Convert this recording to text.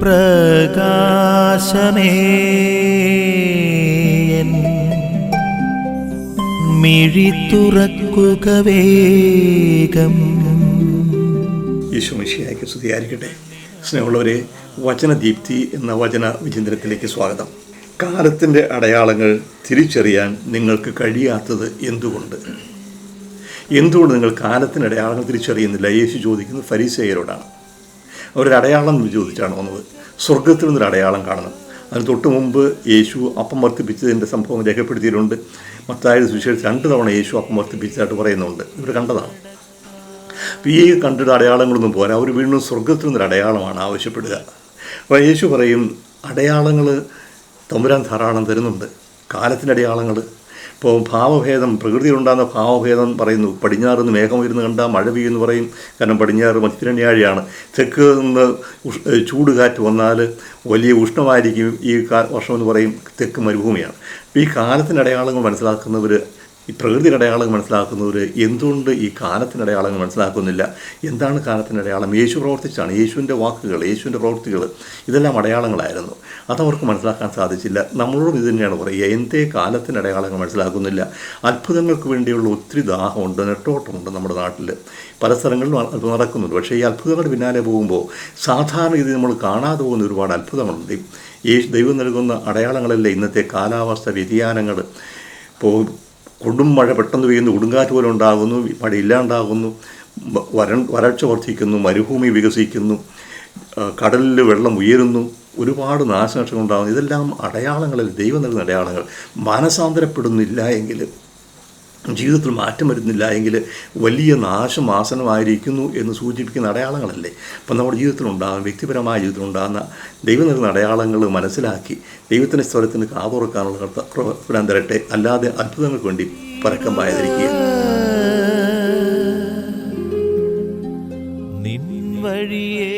പ്രകാശമേ. മിഴി വേഗം. യേശുമിഷിയായിക്ക് സ്തുതിയായിരിക്കട്ടെ. സ്നേഹമുള്ളവരെ വചനദീപ്തി എന്ന വചന വിചിന്തനത്തിലേക്ക് സ്വാഗതം. കാലത്തിന്റെ അടയാളങ്ങൾ തിരിച്ചറിയാൻ നിങ്ങൾക്ക് കഴിയാത്തത് എന്തുകൊണ്ട്? എന്തുകൊണ്ട് നിങ്ങൾ കാലത്തിന്റെ അടയാളങ്ങൾ തിരിച്ചറിയുന്നില്ല? യേശു ചോദിക്കുന്നത് ഫരീസേയരോടാണ്. അവരൊരു അടയാളം ചോദിച്ചാണ് വന്നത്. സ്വർഗത്തിൽ നിന്നൊരു അടയാളം കാണണം. അതിന് തൊട്ട് മുമ്പ് യേശു അപ്പം വർദ്ധിപ്പിച്ചതിന്റെ സംഭവം രേഖപ്പെടുത്തിയിട്ടുണ്ട്. മത്തായത് സുവിശേഷം രണ്ട് തവണ യേശു അപ്പം വർദ്ധിപ്പിച്ചതായിട്ട് പറയുന്നുണ്ട്. ഇവർ കണ്ടതാണ്. ഈ കണ്ടിട്ട് അടയാളങ്ങളൊന്നും പോരാ. അവർ വീണ്ടും സ്വർഗത്തിൽ നിന്നൊരു അടയാളമാണ് ആവശ്യപ്പെടുക. അപ്പോൾ യേശു പറയും അടയാളങ്ങൾ തമ്പുരാൻ ധാരാളം തരുന്നുണ്ട്. കാലത്തിന്റെ അടയാളങ്ങൾ ഇപ്പോൾ ഭാവഭേദം പ്രകൃതിയിലുണ്ടാകുന്ന ഭാവഭേദം പറയുന്നു. പടിഞ്ഞാറ് നിന്ന് മേഘം വരുന്ന കണ്ട മഴ പെയ്യുമെന്ന് പറയും. കാരണം പടിഞ്ഞാറ് മധ്യരണ്യാഴിയാണ് തെക്ക് നിന്ന് ചൂട് കാറ്റ് വന്നാൽ വലിയ ഉഷ്ണമായിരിക്കും ഈ വർഷം എന്ന് പറയും തെക്ക് മരുഭൂമിയാണ്. ഈ കാലത്തിന്റെ അടയാളങ്ങൾ മനസ്സിലാക്കുന്നവർ ഈ പ്രകൃതിയുടെ അടയാളങ്ങൾ മനസ്സിലാക്കുന്നവർ എന്തുകൊണ്ട് ഈ കാലത്തിന്റെ അടയാളങ്ങൾ മനസ്സിലാക്കുന്നില്ല? എന്താണ് കാലത്തിന്റെ അടയാളം? യേശു പ്രവർത്തിച്ചാണ് യേശുവിന്റെ വാക്കുകൾ യേശുവിന്റെ പ്രവൃത്തികൾ ഇതെല്ലാം അടയാളങ്ങളായിരുന്നു. അതവർക്ക് മനസ്സിലാക്കാൻ സാധിച്ചില്ല. നമ്മളോടും ഇത് തന്നെയാണ് പറയുക. എന്തേ കാലത്തിന്റെ അടയാളങ്ങൾ മനസ്സിലാക്കുന്നില്ല? അത്ഭുതങ്ങൾക്ക് വേണ്ടിയുള്ള ഒത്തിരി ദാഹമുണ്ട് നെട്ടോട്ടമുണ്ട് നമ്മുടെ നാട്ടിൽ. പല സ്ഥലങ്ങളിലും അത് നടക്കുന്നുണ്ട്. പക്ഷേ ഈ അത്ഭുതങ്ങളുടെ പിന്നാലെ പോകുമ്പോൾ സാധാരണ ഇത് നമ്മൾ കാണാതെ പോകുന്ന ഒരുപാട് അത്ഭുതങ്ങളുണ്ട്. ഈ ദൈവം നൽകുന്ന അടയാളങ്ങളല്ലേ ഇന്നത്തെ കാലാവസ്ഥ വ്യതിയാനങ്ങൾ? ഇപ്പോൾ കൊടും മഴ പെട്ടെന്ന് പെയ്യുന്നു കൊടുങ്കാറ്റ് പോലെ ഉണ്ടാകുന്നു മഴ ഇല്ലാണ്ടാകുന്നു വര വരൾച്ച വർദ്ധിക്കുന്നു മരുഭൂമി വികസിക്കുന്നു കടലിൽ വെള്ളം ഉയരുന്നു ഒരുപാട് നാശനഷ്ടങ്ങൾ ഉണ്ടാകുന്നു ഇതെല്ലാം അടയാളങ്ങളിൽ ദൈവം നൽകുന്ന അടയാളങ്ങൾ. മാനസാന്തരപ്പെടുന്നില്ല എങ്കിൽ ജീവിതത്തിൽ മാറ്റം വരുന്നില്ല എങ്കിൽ വലിയ നാശം ആസനമായിരിക്കുന്നു എന്ന് സൂചിപ്പിക്കുന്ന അടയാളങ്ങളല്ലേ? അപ്പം നമ്മുടെ ജീവിതത്തിലുണ്ടാകുന്ന വ്യക്തിപരമായ ജീവിതത്തിലുണ്ടാകുന്ന ദൈവം നൽകുന്ന അടയാളങ്ങൾ മനസ്സിലാക്കി ദൈവത്തിന്റെ സ്വരത്തിന് കാതുറക്കാനുള്ള കർത്താൻ തരട്ടെ. അല്ലാതെ അത്ഭുതങ്ങൾക്ക് വേണ്ടി പരക്കം പായതിരിക്കുക നിൻ വഴിയേ